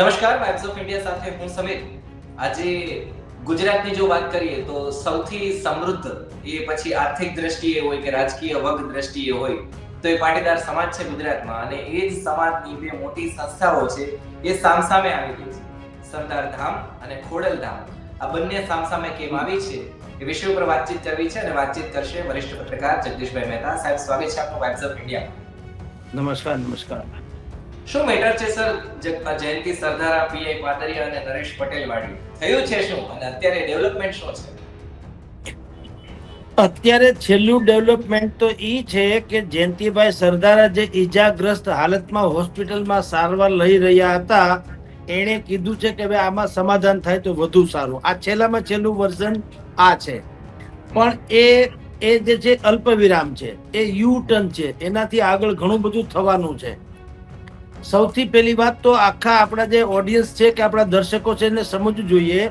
નમસ્કાર vibes of India સાથે હું સમીર. આજે ગુજરાતની જો વાત કરીએ તો સૌથી સમૃદ્ધ એ પછી આર્થિક દ્રષ્ટિએ હોય કે રાજકીય વર્ગ દ્રષ્ટિએ હોય, તો એ પાટીદાર સમાજ છે ગુજરાતમાં. અને એ જ સમાજની બે મોટી સંસ્થાઓ છે, એ સામસામે આવી ગઈ છે. સરદાર ધામ અને ખોડલ ધામ. આ બંને સામસામે કેમ આવી છે, એ વિષય ઉપર વાતચીત કરવી છે અને વાતચીત કરશે વરિષ્ઠ પત્રકાર જગદીશભાઈ મહેતા. સાહેબ, સ્વાગત છે આપનું વાઇબ્સ ઓફ ઇન્ડિયા નમસ્કાર નમસ્કાર. શું મેટર છે સર જયંતિ સરદારા પીઆઈ પાદરિયા અને નરેશ પટેલ વાડી થયું છે શું? અને અત્યારે ડેવલપમેન્ટ શું છે? અત્યારે છેલ્લું ડેવલપમેન્ટ તો એ છે કે જયંતિભાઈ સરદારા જે ઈજાગ્રસ્ત હાલતમાં હોસ્પિટલમાં સારવાર લઈ રહ્યા હતા, એણે કીધું છે કે હવે આમાં સમાધાન થાય તો વધુ સારું. આ છેલ્લામાં છેલ્લું વર્ઝન આ છે. પણ એ એ જે છે અલ્પ વિરામ છે, એ યુ ટર્ન છે. એનાથી આગળ ઘણું બધું થવાનું છે. સૌથી પહેલી વાત તો આખા આપણા જે ઓડિયન્સ છે કે આપણા દર્શકો છે એને સમજવું જોઈએ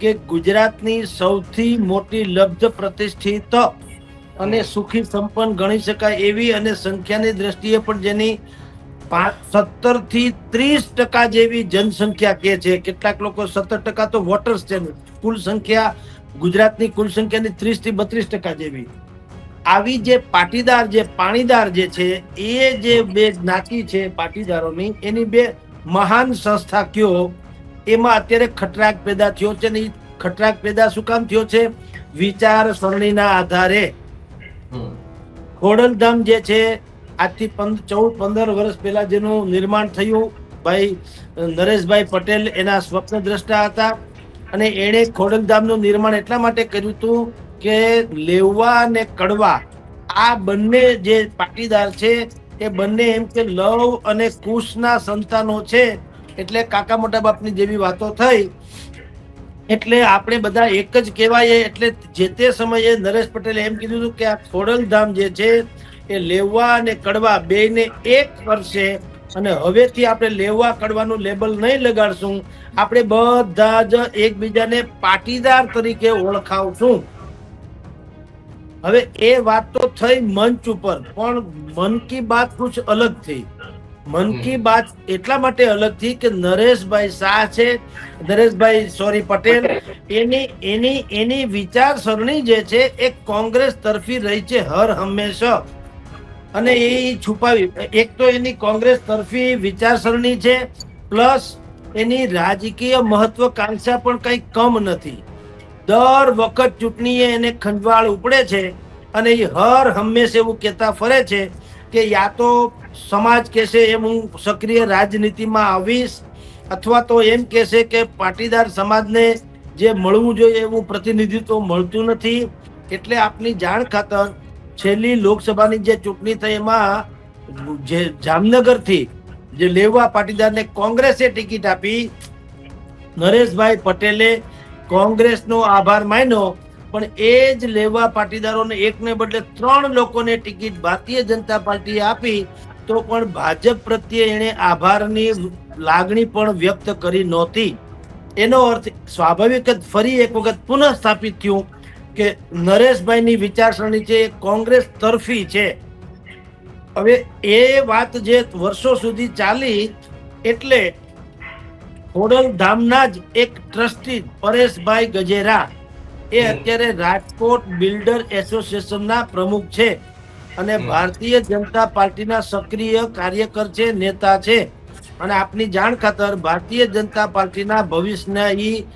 કે ગુજરાતની સૌથી મોટી લબ્ધ પ્રતિષ્ઠિત અને સુખી સંપન્ન ગણી શકાય એવી અને સંખ્યાની દ્રષ્ટિએ પણ જેની સત્તરથી ત્રીસ ટકા જેવી જનસંખ્યા કે છે. કેટલાક લોકો સત્તર ટકા તો વોટર્સ છે. કુલ સંખ્યા ગુજરાતની કુલ સંખ્યાની ત્રીસથી બત્રીસ ટકા જેવી. આવી જે પાટીદાર જે પાણીદાર જે છે એ જે બે જ્ઞાતિ છે પાટીદારોની એની બે મહાન સંસ્થા કયો એમાં અત્યારે ખટરાક પેદા થયો છે ને ખટરાક પેદા શું કામ થયો છે? વિચાર સરણીના આધારે. ખોડલધામ જે છે આજથી ચૌદ પંદર વર્ષ પહેલા જેનું નિર્માણ થયું ભાઈ નરેશભાઈ પટેલ એના સ્વપ્ન દ્રષ્ટા હતા. અને એણે ખોડલધામનું નિર્માણ એટલા માટે કર્યું હતું કે લેવા અને કડવા, આ બંને જે પાટીદાર છે, એ બંને એમ કે લવ અને કુશના સંતાનો છે, એટલે કાકા મોટા બાપની જેવી વાતો થઈ. એટલે આપણે બધા એક જ કહેવાય, એટલે જે તે સમયે નરેશ પટેલે એમ કીધું હતું કે આ ખોડલધામ જે છે, એ લેવા અને કડવા બેયને એક કરશે અને હવેથી આપણે લેવા કડવાનું લેબલ નહીં લગાડશું. આપણે બધા જ એકબીજાને પાટીદાર તરીકે ઓળખાવશું. હવે એ વાત તો થઈ મંચ ઉપર પણ મન કી બાત કુછ અલગ થઈ મન કી બાત એટલા માટે અલગથી કે નરેશભાઈ શાહ છે નરેશભાઈ સોરી પટેલ. એની એની એની વિચારસરણી જે છે એ કોંગ્રેસ તરફી રહી છે હર હંમેશા. અને એ છુપાવી એક તો એની કોંગ્રેસ તરફી વિચારસરણી છે પ્લસ એની રાજકીય મહત્વકાંક્ષા પણ કંઈ કમ નથી. દર વખત ચૂંટણીએ એને ખંજવાળ ઉપડે છે અને એ હર હંમેશ એવું કહેતા ફરે છે કે યા તો સમાજ કહેશે એમ હું સક્રિય રાજનીતિમાં આવીશ, અથવા તો એમ કહેશે કે પાટીદાર સમાજને જે મળવું જોઈએ એવું પ્રતિનિધિત્વ મળતું નથી. એટલે આપની જાણ ખાતર છેલ્લી લોકસભાની જે ચૂંટણી થઈ એમાં જે જામનગરથી જે લેવા પાટીદારને કોંગ્રેસે ટિકિટ આપી, નરેશભાઈ પટેલે કોંગ્રેસનો આભાર માન્યો, પણ એ જ લેવા પાટીદારોને એકને બદલે ત્રણ લોકોને ટિકિટ ભારતીય જનતા પાર્ટીએ આપી, તો પણ ભાજપ પ્રત્યે એણે આભારની લાગણી પણ વ્યક્ત કરી નહોતી. એનો અર્થ સ્વાભાવિક જ ફરી એક વખત પુનઃ સ્થાપિત થયું કે નરેશભાઈની વિચારસરણી છે, એ કોંગ્રેસ તરફી છે. હવે એ વાત જે વર્ષો સુધી ચાલી, એટલે ખોડલ ધામના જ એક ટ્રસ્ટી પરેશભાઈ ગજેરા એ અત્યારે રાજકોટ બિલ્ડર એસોસિએશનના પ્રમુખ છે અને ભારતીય જનતા પાર્ટીના સક્રિય કાર્યકર છે નેતા છે. અને આપની જાણ ખાતર ભારતીય જનતા પાર્ટીના ભવિષ્યના ઈ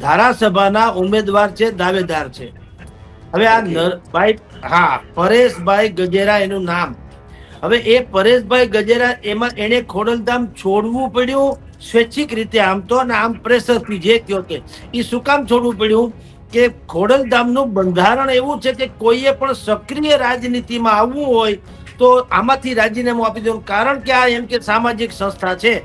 ધારાસભાના ઉમેદવાર છે દાવેદાર છે. હવે આ ભાઈ હા પરેશભાઈ ગજેરા એનું નામ. હવે એ પરેશભાઈ ગજેરા એમાં એને ખોડલધામ છોડવું પડ્યું સ્વૈચ્છિક રીતે આમ તો અને આમ પ્રેશરથી જે કયો કે એ શું કામ છોડવું પડ્યું? કે ખોડલધામનું બંધારણ એવું છે કે કોઈએ પણ સક્રિય રાજનીતિમાં આવવું હોય તો આમાંથી રાજીનામું આપી દેવું. કારણ કે આ એમ કે સામાજિક સંસ્થા છે.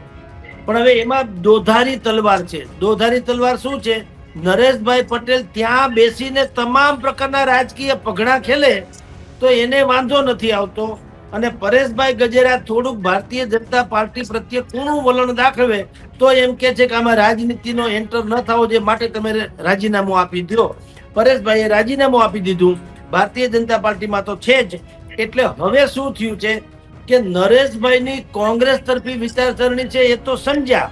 પણ હવે એમાં દોધારી તલવાર છે. દોધારી તલવાર શું છે? નરેશભાઈ પટેલ ત્યાં બેસીને તમામ પ્રકારના રાજકીય પગડા ખેલે તો એને વાંધો નથી આવતો. અને પરેશભાઈ ગજેરા થોડુંક ભારતીય જનતા પાર્ટી પ્રત્યે કુણું વલણ દાખવે, તો એમ કે છે કે આમાં રાજનીતિનો એન્ટર ન થવો જોઈએ માટે તમે રાજીનામું આપી દો પરેશભાઈએ રાજીનામું આપી દીધું. ભારતીય જનતા પાર્ટીમાં તો છે જ. એટલે હવે શું થયું છે કે નરેશભાઈની કોંગ્રેસ તરફી વિચારસરણી છે એ તો સમજ્યા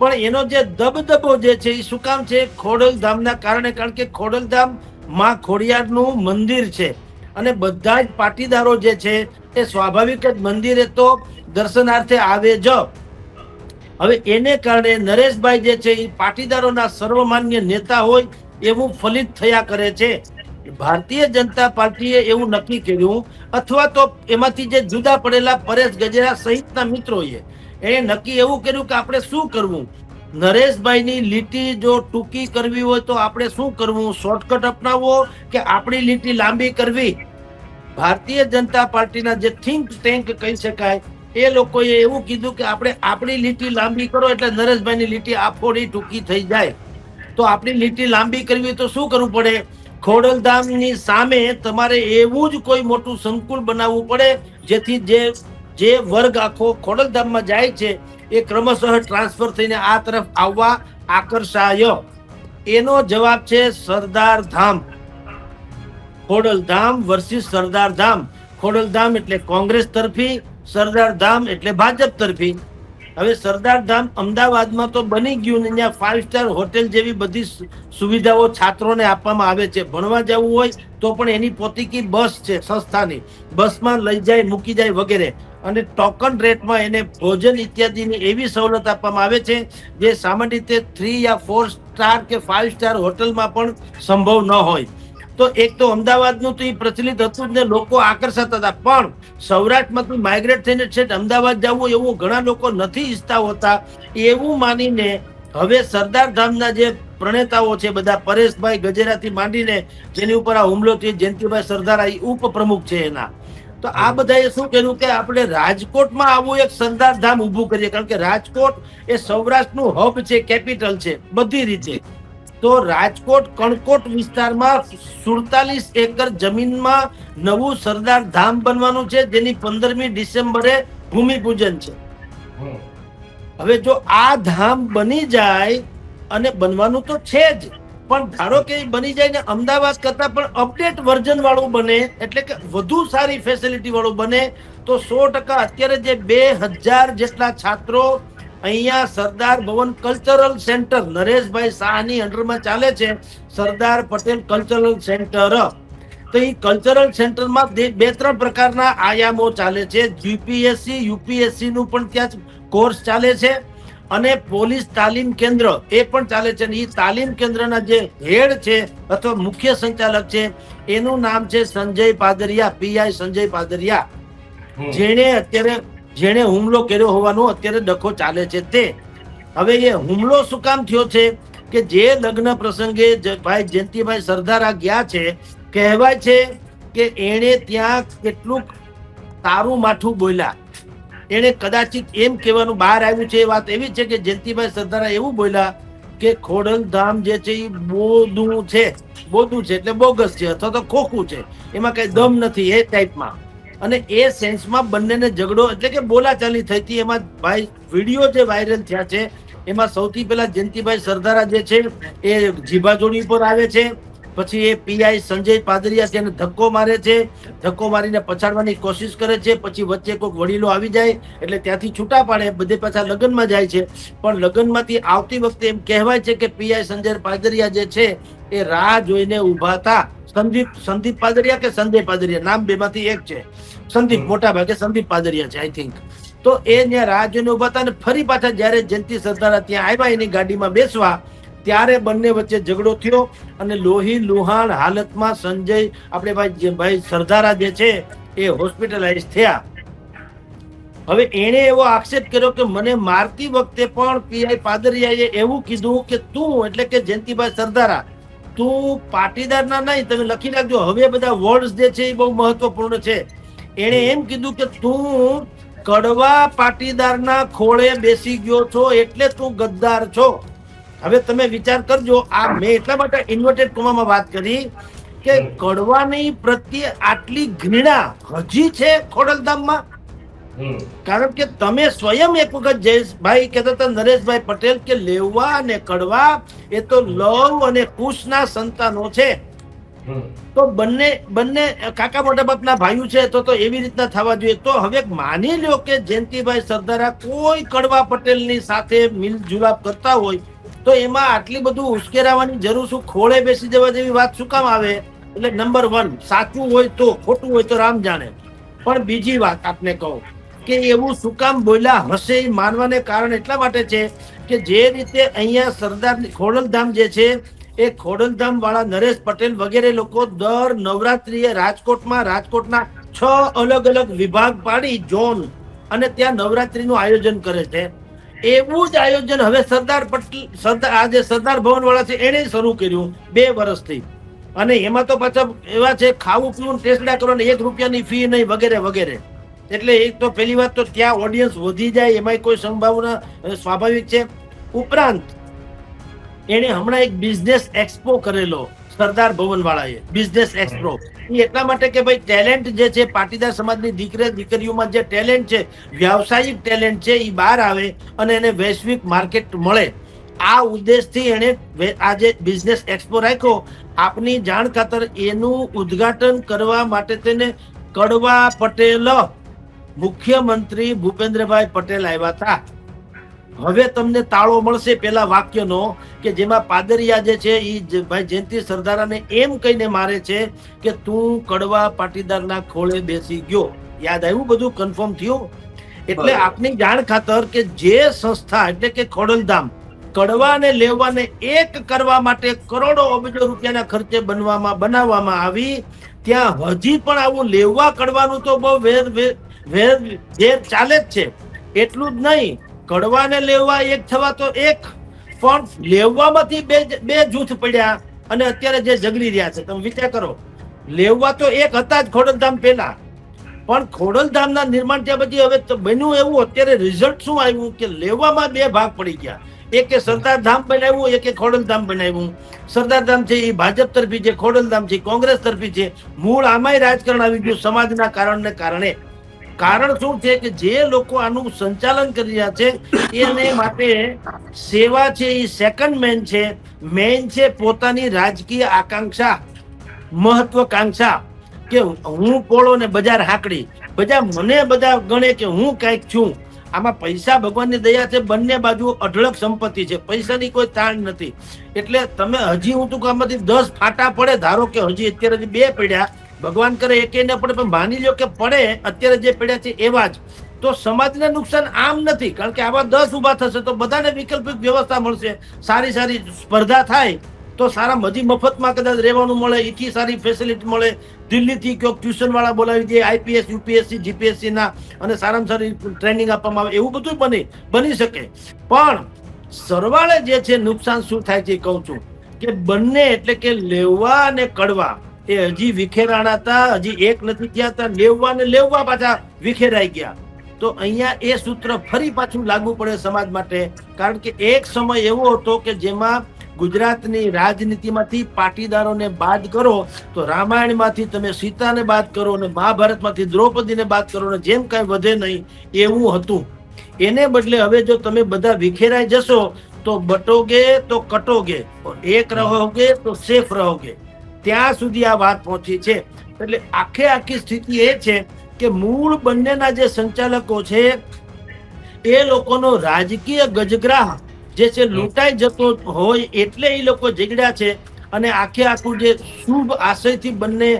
પણ એનો જે દબદબો જે છે એ શું કામ છે? ખોડલધામના કારણે, કારણ કે ખોડલધામમાં ખોડિયારનું મંદિર છે. અને બધા જ પાટીદારો જે છે, એ સ્વાભાવિક જ મંદિરે તો દર્શનાર્થે આવે જ. હવે એને કારણે નરેશભાઈ જે છે, એ પાટીદારોના સર્વમાન્ય નેતા હોય એવું ફલિત થયા કરે છે. ભારતીય જનતા પાર્ટીએ એવું નક્કી કર્યું, અથવા તો એમાંથી જે જુદા પડેલા પરેશ ગજેરા સહિતના મિત્રોએ એણે નક્કી એવું કર્યું કે આપણે શું કરવું? નરેશભાઈની લીટી જો ટૂંકી કરવી હોય તો આપણે શું કરવું? શોર્ટકટ અપનાવવો કે આપણી લીટી લાંબી કરવી? ભારતીય જનતા પાર્ટીના જે થિંક ટેન્ક કહી શકાય, એ લોકોએ એવું કીધું કે આપણે આપણી લીટી લાંબી કરો એટલે નરેશભાઈની લીટી આફોડી ટૂંકી થઈ જાય. તો આપણી લીટી લાંબી કરવી તો શું કરવું પડે? ખોડલધામની સામે તમારે એવું જ કોઈ મોટું સંકુલ બનાવવું પડે, જેથી જે જે વર્ગ આખો ખોડલધામમાં જાય છે, એ ક્રમશઃ ટ્રાન્સફર થઈને આ તરફ આવવા આકર્ષાય. એનો જવાબ છે સરદાર ધામ. ખોડલધામ વર્સિસ સરદાર ધામ. ખોડલધામ એટલે કોંગ્રેસ તરફી, સરદાર ધામ એટલે ભાજપ તરફી. હવે સરદાર ધામ અમદાવાદમાં તો બની ગયું ને ત્યાં ફાઇવ સ્ટાર હોટેલ જેવી બધી સુવિધાઓ છાત્રોને આપવામાં આવે છે. ભણવા જવું હોય તો પણ એની પોતીકી બસ છે, સંસ્થાની. બસમાં લઈ જાય, મૂકી જાય વગેરે. અને ટોકન રેટમાં એને ભોજન ઇત્યાદિની એવી સવલત આપવામાં આવે છે જે સામાન્ય રીતે થ્રી યા ફોર સ્ટાર કે ફાઇવ સ્ટાર હોટલમાં પણ સંભવ ન હોય. તો એક તો અમદાવાદનું તો એ પ્રચલિત હતું જ ને લોકો આકર્ષાતા હતા. પણ સૌરાષ્ટ્રમાંથી માઇગ્રેટ થઈને છેક અમદાવાદ જવું એવું ઘણા લોકો નથી ઈચ્છતા હોતા. એવું માનીને હવે સરદાર ધામના જે પ્રણેતાઓ છે બધા પરેશભાઈ ગજેરાથી માંડીને જેની ઉપર આ હુમલો થયો જયંતિભાઈ સરદાર ઉપપ્રમુખ છે એના. તો આ બધાએ શું કર્યું કે આપણે રાજકોટમાં આવું એક સરદાર ધામ ઊભું કરીએ. કારણ કે રાજકોટ એ સૌરાષ્ટ્રનું હબ છે કેપિટલ છે બધી રીતે. તો રાજકોટ કણકોટ વિસ્તારમાં સુડતાલીસ એકર જમીનમાં નવું સરદાર ધામ બનવાનું છે, જેની પંદરમી ડિસેમ્બરે ભૂમિપૂજન છે. હવે જો આ ધામ બની જાય, અને બનવાનું તો છે જ, પણ ધારો કે બની જાય ને અમદાવાદ કરતા પણ અપડેટ વર્ઝન વાળું બને, એટલે કે વધુ સારી ફેસિલિટી વાળું બને, તો સો ટકા અત્યારે જે બે હજાર જેટલા છાત્રો અહીંયા સરદાર ભવન કલ્ચરલ સેન્ટર નરેશભાઈ શાહની અંડરમાં ચાલે છે. સરદાર પટેલ કલ્ચરલ સેન્ટર તો એ કલ્ચરલ સેન્ટરમાં બે બે ત્રણ પ્રકારના આયામો ચાલે છે. જીપીએસસી યુપીએસસી નું પણ ત્યાં કોર્સ ચાલે છે. અને પોલીસ તાલીમ કેન્દ્ર એ પણ ચાલે છે. અને એ તાલીમ કેન્દ્રના જે હેડ છે અથવા મુખ્ય સંચાલક છે એનું નામ છે સંજય પાદરિયા પીઆઈ સંજય પાદરિયા. જેણે અત્યારે જેણે હુમલો કર્યો હોવાનો અત્યારે ડખો ચાલે છે તે. હવે એ હુમલો શું કામ થયો છે? કે જે લગ્ન પ્રસંગે ભાઈ જયંતિભાઈ સરદારા ગયા છે, કહેવાય છે કે એણે ત્યાં કેટલું તારું માઠું બોલ્યા. એણે કદાચિત એમ કહેવાનું બહાર આવ્યું છે, એ વાત એવી છે કે જયંતિભાઈ સરદારા એવું બોલ્યા કે ખોડલધામ જે છે એ બોધું છે. બોધું છે એટલે બોગસ છે અથવા તો ખોખું છે. એમાં કઈ દમ નથી એ ટાઈપમાં અને એ સેન્સમાં બંનેને ઝઘડો એટલે કે બોલાચાલી થઈ હતી એમાં ભાઈ, વીડિયો જે વાયરલ થયા છે, એમાં સૌથી પહેલા જયંતિભાઈ સરદારા જે છે, એ જીભાજોડી ઉપર આવે છે. પછી એ પીઆઈ સંજય પાદરિયા તેને ધક્કો મારે છે. ધક્કો મારીને પછાડવાની કોશિશ કરે છે. પછી વચ્ચે કોઈક વડીલો આવી જાય એટલે ત્યાંથી છૂટા પાડે, બધે પાછા લગ્નમાં જાય છે. પણ લગ્નમાંથી આવતી વખતે એમ કહેવાય છે કે પીઆઈ સંજય પાદરિયા જે છે, એ રાહ જોઈને ઊભા હતા. સંદીપ સંદીપ પાદરિયા કે સંજય પાદરિયા? નામ બેમાંથી એક છે. સંદીપ મોટા ભાગે સંદીપ પાદરિયા છે આઈ થિંક તો એ ત્યાં રાહ જોઈને ઊભા હતા અને ફરી પાછા જ્યારે જયંતિ સરદારા ત્યાં આવ્યા એની ગાડીમાં બેસવા ત્યારે બંને વચ્ચે ઝઘડો થયો અને લોહી લુહાણ હાલતમાં સંજય આપણે ભાઈ જે ભાઈ સરદારા જે છે એ હોસ્પિટલાઇઝ થયા. હવે એણે એવો આક્ષેપ કર્યો કે મને મારતી વખતે પણ પીઆઈ પાદરિયાએ એવું કીધું કે તું એટલે કે જયંતિભાઈ સરદારા તું પાટીદારના નહીં, તમે લખી નાખજો. હવે બધા વર્ડ્સ જે છે એ બહુ મહત્વપૂર્ણ છે. એણે એમ કીધું કે તું કડવા પાટીદારના ખોળે બેસી ગયો છો એટલે તું ગદ્દાર છો. હવે તમે વિચાર કરજો, આ મેં એટલા માટે ઇન્વર્ટેડ કોમામાં વાત કરી કે કડવાની પ્રત્યે આટલી ઘૃણા હજી છે ખોડલધામમાં. કારણ કે તમે સ્વયં એક વખત જયેશભાઈ કહેતા હતા નરેશભાઈ પટેલ કે લેવા અને કડવા એ તો લવ અને કુશના સંતાનો છે. તો બંને બંને કાકા મોટા બાપના ભાઈઓ છે તો તો એવી રીતના થવા જોઈએ. તો હવે માની લ્યો કે જયંતિભાઈ સરદારા કોઈ કડવા પટેલની સાથે મિલ જુલાપ કરતા હોય તો એમાં આટલી બધું ઉશ્કેરાવાની જરૂર શું? ખોળે બેસી જવા જેવી વાત શું કામ આવે? એટલે નંબર વન સાચું હોય તો ખોટું હોય તો રામ જાણે. પણ બીજી વાત આપને કહું કે એવું શું કામ બોલ્યા? હશે એ માનવાને કારણ એટલા માટે છે કે જે રીતે અહીંયા સરદાર ખોડલધામ જે છે, એ ખોડલધામ વાળા નરેશ પટેલ વગેરે લોકો દર નવરાત્રીએ રાજકોટમાં, રાજકોટના છ અલગ અલગ વિભાગ પાડી ઝોન અને ત્યાં નવરાત્રીનું આયોજન કરે છે. એવું જ આયોજન હવે સરદાર પટેલ, સરદાર જે સરદાર ભવન વાળા છે એણે શરૂ કર્યું બે વર્ષથી. અને એમાં તો પાછા એવા છે ખાવું પીવું ટેસ્ટડા કરો ને એક રૂપિયાની ફી નહીં, વગેરે વગેરે. એટલે એક તો પહેલી વાત તો ત્યાં ઓડિયન્સ વધી જાય એમાં કોઈ સંભાવના સ્વાભાવિક છે. ઉપરાંત, એણે હમણાં એક બિઝનેસ એક્સપો કરેલો, સરદાર ભવન વાળાએ બિઝનેસ એક્સપો એ એટલા માટે કે ભાઈ ટેલેન્ટ જે છે, પાટીદાર સમાજની દીકરી, દીકરીઓમાં જે ટેલેન્ટ છે, વ્યાવસાયિક ટેલેન્ટ છે એ બહાર આવે અને એને વૈશ્વિક માર્કેટ મળે. આ ઉદ્દેશથી એણે આજે બિઝનેસ એક્સપો રાખ્યો, આપની જાણ ખાતર એનું ઉદ્ઘાટન કરવા માટે તેને કડવા પટેલ મુખ્યમંત્રી ભૂપેન્દ્રભાઈ પટેલ આવ્યા હતા. હવે તમને તાળો મળશે પેલા વાક્યનો કે જેમાં પાદરિયા જે છે એ ભાઈ જયંતિ સરદારાને એમ કહીને મારે છે કે તું કડવા પાટીદારના ખોળે બેસી ગયો. યાદ આવ્યું બધું? કન્ફર્મ થયું? એટલે આપની જાણ ખાતર કે જે સંસ્થા એટલે કે ખોડલધામ કડવાને લેવાને એક કરવા માટે કરોડો અબજો રૂપિયાના ખર્ચે બનવામાં બનાવવામાં આવી. ત્યાં હજી પણ આવું લેવા કડવાનું તો બહુ વેર વેર જે ચાલે જ છે. એટલું જ નહીં, કડવાને લેવા એક થવા તો એક, પણ લેવામાંથી બે બે જૂથ પડ્યા અને અત્યારે જે જગડી રહ્યા છે, તમે વિચાર કરો. લેવા તો એક હતા જ ખોડલધામ પહેલા, પણ ખોડલધામના નિર્માણ થયા પછી હવે બન્યું એવું, અત્યારે રિઝલ્ટ શું આવ્યું? કે લેવામાં બે ભાગ પડી ગયા. એકે સરદાર ધામ બનાવ્યું, એકે ખોડલધામ બનાવ્યું. સરદાર ધામ છે એ ભાજપ તરફી છે, ખોડલધામ છે કોંગ્રેસ તરફી છે. મૂળ આમાંય રાજકારણ આવી ગયું સમાજના કારણને કારણે. કારણ શું છે કે જે લોકો આનું સંચાલન કરી રહ્યા છે, એને માટે સેવા છે એ સેકન્ડ મેન છે. મેન છે પોતાની રાજકીય આકાંક્ષા, મહત્વકાંક્ષા કે હું પોળો ને બજાર હાકડી. બધા મને બધા ગણે કે હું કંઈક છું. આમાં પૈસા ભગવાનની દયા છે, બંને બાજુ અઢળક સંપત્તિ છે. પૈસાની કોઈ તાણ નથી. એટલે તમે હજી હું તું કામમાંથી દસ ફાટા પડે, ધારો કે હજી અત્યારે બે પડ્યા ભગવાન કરે એકે ન પડે, પણ માની લો કે પડે, અત્યારે જે પડ્યા છે એવા જ. તો સમાજને નુકસાન આમ નથી, કારણ કે આવા દસ ઊભા થશે તો બધાને વૈકલ્પિક વ્યવસ્થા મળશે. સારી સારી સ્પર્ધા થાય, તો સારા મજી મફતમાં કદાચ રહેવાનું મળે એથી સારી ફેસિલિટી મળે. દિલ્હીથી કોઈક ટ્યુશન વાળા બોલાવી દે, આઈપીએસ, યુપીએસસી જીપીએસસી ના અને સારામાં સારી ટ્રેનિંગ આપવામાં આવે, એવું બધું બની બની શકે. પણ સરવાળે જે છે નુકસાન શું થાય છે કહું છું, કે બંને એટલે કે લેવા અને કડવા. એ હજી વિખેરાણા હતા હજી એક નથી થયા હતા લેવા ને લેવા પાછા વિખેરાઈ ગયા. તો અહીંયા એ સૂત્ર ફરી પાછું લાગુ પડે સમાજ માટે કારણ કે એક સમય એવો હતો કે જેમાં ગુજરાતની રાજનીતિમાંથી પાટીદારોને બાદ કરો તો રામાયણમાંથી તમે સીતાને બાદ કરો અને મહાભારતમાંથી દ્રૌપદીને બાદ કરો ને જેમ કાંઈ વધે નહીં એવું હતું. એને બદલે હવે જો તમે બધા વિખેરાઈ જશો તો બટોગે તો કટોગે એક રહોગે તો સેફ રહોગે. ત્યાં સુધી આ વાત પહોંચી છે. એટલે આખે આખી સ્થિતિ એ છે કે મૂળ બંનેના જે સંચાલકો છે, એ લોકોનો રાજકીય ગજગ્રાહ જે છે લૂંટાઈ જતો હોય એટલે એ લોકો ઝઘડ્યા છે અને આખે આખું જે શુભ આશયથી બંને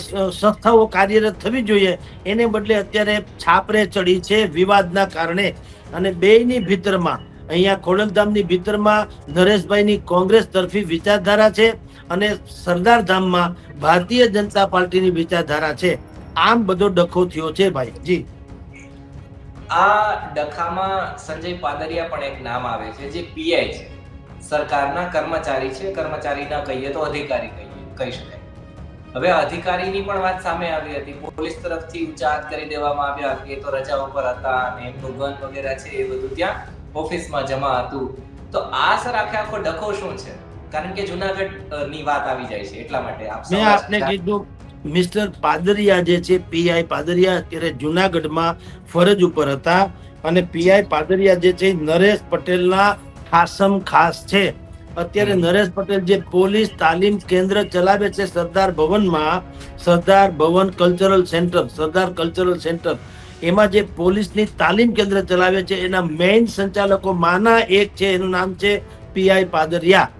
સંસ્થાઓ કાર્યરત થવી જોઈએ, એને બદલે અત્યારે છાપરે ચડી છે વિવાદના કારણે અને બેયની ભીતરમાં અહીંયા ખોડલધામની ભીતરમાં નરેશભાઈની કોંગ્રેસ તરફી વિચારધારા છે અને સરદાર ધામમાં ભારતીય જનતા પાર્ટીની વિચારધારા છે. આમ બધો ડખો થયો છે ભાઈ. જી. આ ડખામાં સંજય પાદરિયા પણ એક નામ આવે છે, જે પીઆઈ છે. સરકારના કર્મચારી છે કર્મચારી ના કહીએ તો અધિકારી કહીએ, કહી શકાય. હવે અધિકારીની પણ વાત સામે આવી હતી. પોલીસ તરફથી ઊંચા કરી દેવામાં આવ્યા કે તો રજા ઉપર હતા અને એમનું ગન વગેરે છે એ બધું ત્યાં. ઓફિસમાં જમા હતું. તો આ સર આખે આખો ડખો શું છે? કારણ કે જુનાગઢની વાત આવી જાય છે એટલા માટે આપ મેં આપને કીધું મિસ્ટર પાદરિયા જે છે પીઆઈ પાદરિયા અત્યારે જુનાગઢમાં ફરજ ઉપર હતા અને પીઆઈ પાદરિયા જે છે નરેશ પટેલના ખાસમ ખાસ છે. અત્યારે નરેશ પટેલ જે પોલીસ તાલીમ કેન્દ્ર ચલાવે છે સરદાર ભવનમાં Sardar Bhavan cultural centre Sardar cultural centre એમાં જે પોલીસની તાલીમ કેન્દ્ર ચલાવે છે એના મેઇન સંચાલકો માના એક છે એનું નામ છે પીઆઈ પાદરિયા.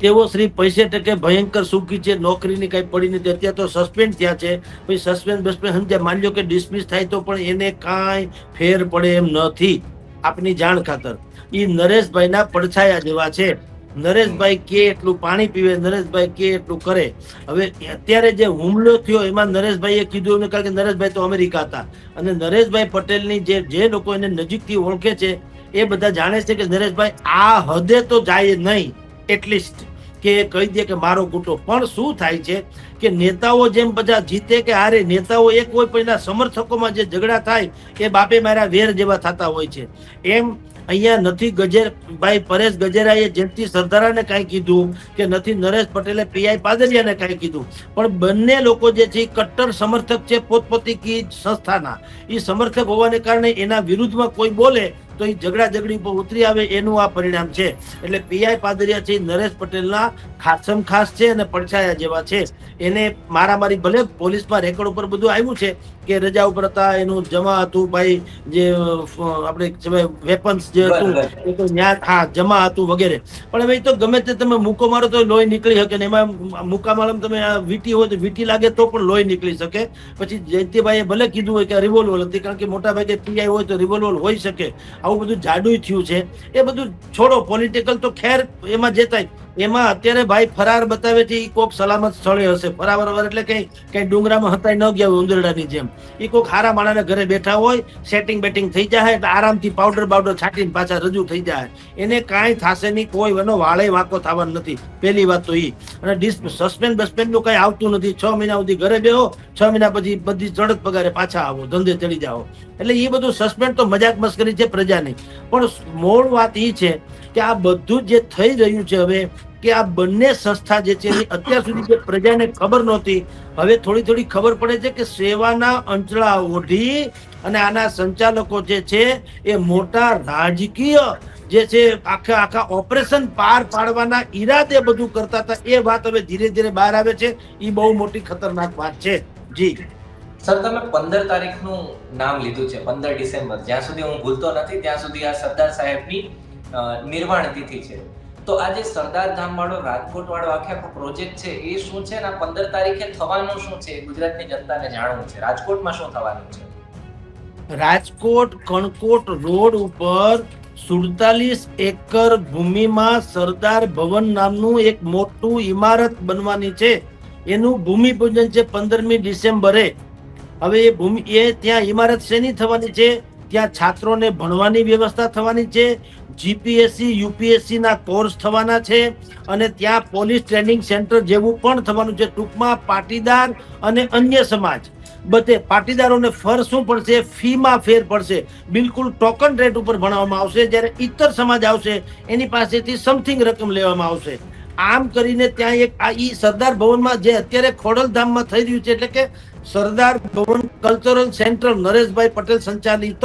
તેઓ શ્રી પૈસે ટકે ભયંકર સુખી છે નોકરીની કઈ પડી નથી અત્યારે તો સસ્પેન્ડ થયા છે પછી સસ્પેન્ડ બસ્પેન્ડ સમજ્યા માની લો કે ડિસમિસ થાય તો પણ એને કાંઈ ફેર પડે એમ નથી. આપની જાણ ખાતર. એ નરેશભાઈના પડછાયા જેવા છે. નરેશભાઈ કે એટલું પાણી પીવે, નરેશભાઈ કે એટલું કરે. હવે અત્યારે જે હુમલો થયો, એમાં નરેશભાઈએ કીધું એમને, કારણ કે નરેશભાઈ તો અમેરિકા હતા. અને નરેશભાઈ પટેલની જે જે લોકો એને નજીકથી ઓળખે છે, એ બધા જાણે છે કે નરેશભાઈ આ હદે તો જાય નહીં, એટલીસ્ટ કે કહી દે કે મારો ગુટો પણ શું થાય છે કે નેતાઓ જેમ બધા જીતે કે હારે, નેતાઓ એક હોય પણ સમર્થકોમાં જે ઝઘડા થાય, એ બાપે મારા વેર જેવા થતા હોય છે. એમ અહીંયા નથી ગજેર, ભાઈ પરેશ ગજેરાએ જયંતિ સરદારાને કાંઈ કીધું કે નથી નરેશ પટેલે પીઆઈ પાદરિયાને કાંઈ કીધું, પણ બંને લોકો જે છે કટ્ટર સમર્થક છે પોતપોતી સંસ્થાના. એ સમર્થક હોવાને કારણે એના વિરુદ્ધમાં કોઈ બોલે તો એ ઝઘડા ઝઘડી પર ઉતરી આવે એનું આ પરિણામ છે. એટલે પીઆઈ પાદરિયા છે નરેશ પટેલના ખાસમ ખાસ છે અને પડછાયા જેવા છે. એને મારામારી ભલે પોલીસમાં રેકોર્ડ ઉપર બધું આવ્યું છે કે રજા ઉપર હતા એનું જમા હતું ભાઈ જે આપણે વેપન્સ જે હતું એ તો ન્યા હા જમા હતું વગેરે. પણ હવે તો ગમે તે તમે મૂકો મારો તો લોહી નીકળી શકે ને એમાં મુકામાલમ તમે આ વીટી હોય તો વીટી લાગે તો પણ લોહી નીકળી શકે. પછી જયંતિભાઈએ ભલે કીધું હોય કે રિવોલ્વર હતી કારણ કે મોટા ભાગે પીઆઈ હોય તો રિવોલ્વર હોઈ શકે. આવું બધું જાડું થયું છે. એ બધું છોડો પોલિટિકલ તો ખેર એમાં જે એમાં અત્યારે ભાઈ ફરાર બતાવે છે એ કોક સલામત સ્થળે હશે. ફરાર એટલે કઈ કઈ ડુંગરામાં હતાય ન ગયા હોય ઉંદરડાની જેમ. એ કોક હારા માણાના ઘરે બેઠા હોય સેટિંગ બેટિંગ થઈ જાય એટલે આરામથી પાવડર બાવડર છાંટીને પાછા રજૂ થઈ જાય. એને કાંઈ થશે નહીં, કોઈ એનો વાળે વાંકો થવાનો નથી. પહેલી વાત તો ઈ. અને ડિસ સસ્પેન્ડ બસ્પેન્ડનું કઈ આવતું નથી. છ મહિના સુધી ઘરે બેહો, છ મહિના પછી બધી ચડત પગારે પાછા આવો, ધંધે ચડી જાઓ. એટલે એ બધું સસ્પેન્ડ તો મજાક મસ્કરી છે પ્રજાની. પણ મૂળ વાત એ છે કે આ બધું જે થઈ રહ્યું છે હવે, કે આ બંને સંસ્થા જે છે અત્યાર સુધી જે પ્રજાને ખબર નહોતી, હવે થોડી થોડી ખબર પડે છે કે સેવાના અંચળા ઓઢી અને આના સંચાલકો જે છે એ મોટા રાજકીય જે છે આખા આખા ઓપરેશન પાર પાડવાના ઈરાદે બધું કરતા હતા. એ વાત હવે ધીરે ધીરે બહાર આવે છે. એ બહુ મોટી ખતરનાક વાત છે. જી. સર, તમે પંદર તારીખનું નામ લીધું છે, પંદર ડિસેમ્બર. જ્યાં સુધી હું ભૂલતો નથી, ત્યાં સુધી આ સરદાર સાહેબની નિર્વાણ તિથિ છે. તો આ જે સરદાર ધામ વાળો રાજકોટ વાળો આખે આખો પ્રોજેક્ટ છે, એ શું છે અને પંદર તારીખે થવાનું શું છે ગુજરાતની જનતાને જાણવું છે. રાજકોટમાં શું થવાનું છે? રાજકોટ કણકોટ રોડ ઉપર સુડતાલીસ એકર ભૂમિમાં સરદાર ભવન નામનું એક મોટું ઇમારત બનવાની છે. એનું ભૂમિપૂજન છે પંદરમી ડિસેમ્બરે. હવે એ ભૂમિ, એ ત્યાં ઇમારત શેની થવાની છે? ત્યાં છાત્રોને ભણવાની વ્યવસ્થા થવાની છે જીપીએસસી યુપીએસસી ના કોર્સ થવાના છે અને ત્યાં પોલીસ ટ્રેનિંગ સેન્ટર જેવું પણ થવાનું છે. ટૂંકમાં પાટીદાર અને અન્ય સમાજ. બધે પાટીદારોને ફર શું પડશે? ફીમાં ફેર પડશે. બિલકુલ ટોકન રેટ ઉપર ભણાવવામાં આવશે. જ્યારે ઇતર સમાજ આવશે, એની પાસેથી સમથિંગ રકમ લેવામાં આવશે. આમ કરીને ત્યાં એક આ ઈ સરદાર ભવનમાં જે અત્યારે ખોડલધામમાં થઈ રહ્યું છે, એટલે કે સરદાર ભવન કલ્ચરલ સેન્ટર નરેશભાઈ પટેલ સંચાલિત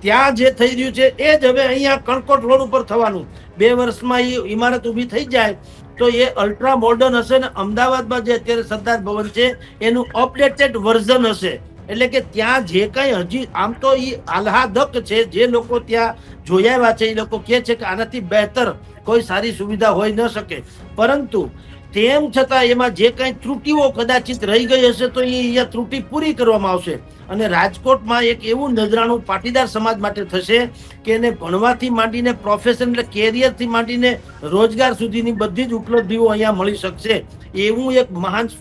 ત્યાં જે થઈ રહ્યું છે, એ જ હવે અહીંયા કણકોટ રોડ ઉપર થવાનું. બે વર્ષમાં એ ઇમારત ઊભી થઈ જાય તો એ અલ્ટ્રા મોડર્ન હશે ને અમદાવાદમાં જે અત્યારે સરદાર ભવન છે, એનું અપડેટેડ વર્ઝન હશે. એટલે કે ત્યાં જે કઈ હજી આમ તો એ આહલાદક છે, જે લોકો ત્યાં જોયા છે, એ લોકો કહે છે કે આનાથી બહેતર કોઈ સારી સુવિધા હોઈ ન શકે. પરંતુ તેમ છતાં એમાં જે કઈ ત્રુટીઓ કદાચિત રહી ગઈ હશે તો એ અહીંયા ત્રુટી પૂરી કરવામાં આવશે. અને રાજકોટમાં એક એવું નજરાણું પાટીદાર સમાજ માટે થશે કે એને ભણવાથી માંડીને પ્રોફેશન એટલે કેરિયરથી માંડીને રોજગાર સુધીની બધી જ ઉપલબ્ધિઓ અહીંયા મળી શકશે. એવું એક મહાન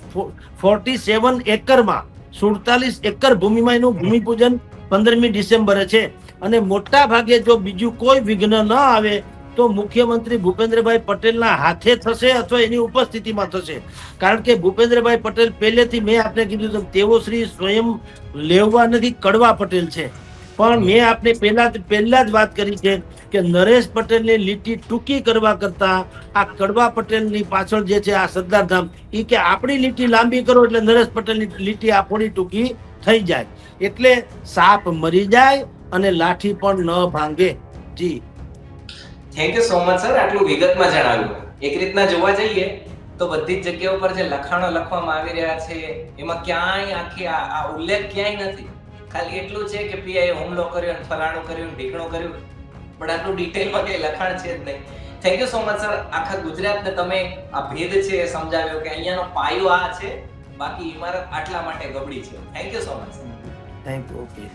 ફોર્ટી સેવન એકરમાં, સુડતાલીસ એકર ભૂમિમાં એનું ભૂમિપૂજન પંદરમી ડિસેમ્બરે છે. અને મોટા ભાગે જો બીજું કોઈ વિઘ્ન ન આવે તો મુખ્યમંત્રી ભૂપેન્દ્રભાઈ પટેલના હાથે થશે અથવા એની ઉપસ્થિતિમાં થશે? કારણ કે ભૂપેન્દ્રભાઈ પટેલ પહેલેથી મેં આપને કીધું તેમ તેઓ શ્રી સ્વયં લેવા નથી, કડવા પટેલ છે. પણ મેં આપને પહેલા પહેલા જ વાત કરી છે કે નરેશ પટેલની લીટી ટૂંકી કરવા કરતા આ કડવા પટેલની પાછળ જે છે આ સરદાર ધામ એ કે આપણી લીટી લાંબી કરો એટલે નરેશ પટેલની લીટી આપણી ટૂંકી થઈ જાય. એટલે સાપ મરી જાય અને લાઠી પણ ન ભાંગે. જી. Thank you so much sir આટલું વિગતમાં જણાવ્યું. એક રીતના જોવા જઈએ, તો બધી જ જગ્યાઓ પર જે લખાણો લખવામાં આવી રહ્યા છે, એમાં ક્યાંય આખી આ ઉલ્લેખ ક્યાંય નથી. ખાલી એટલું છે કે પીઆઈએ હુમલો કર્યો અને ફલાણું કર્યું ઢીકણું કર્યું. પણ આટલું ડિટેલમાં કઈ લખાણ છે જ નહીં. Thank you so much sir આખા ગુજરાતને તમે આ ભેદ છે એ સમજાવ્યો કે અહીંયાનો પાયો આ છે. બાકી ઇમારત આટલા માટે ગબડી છે. Thank you so much thank you okay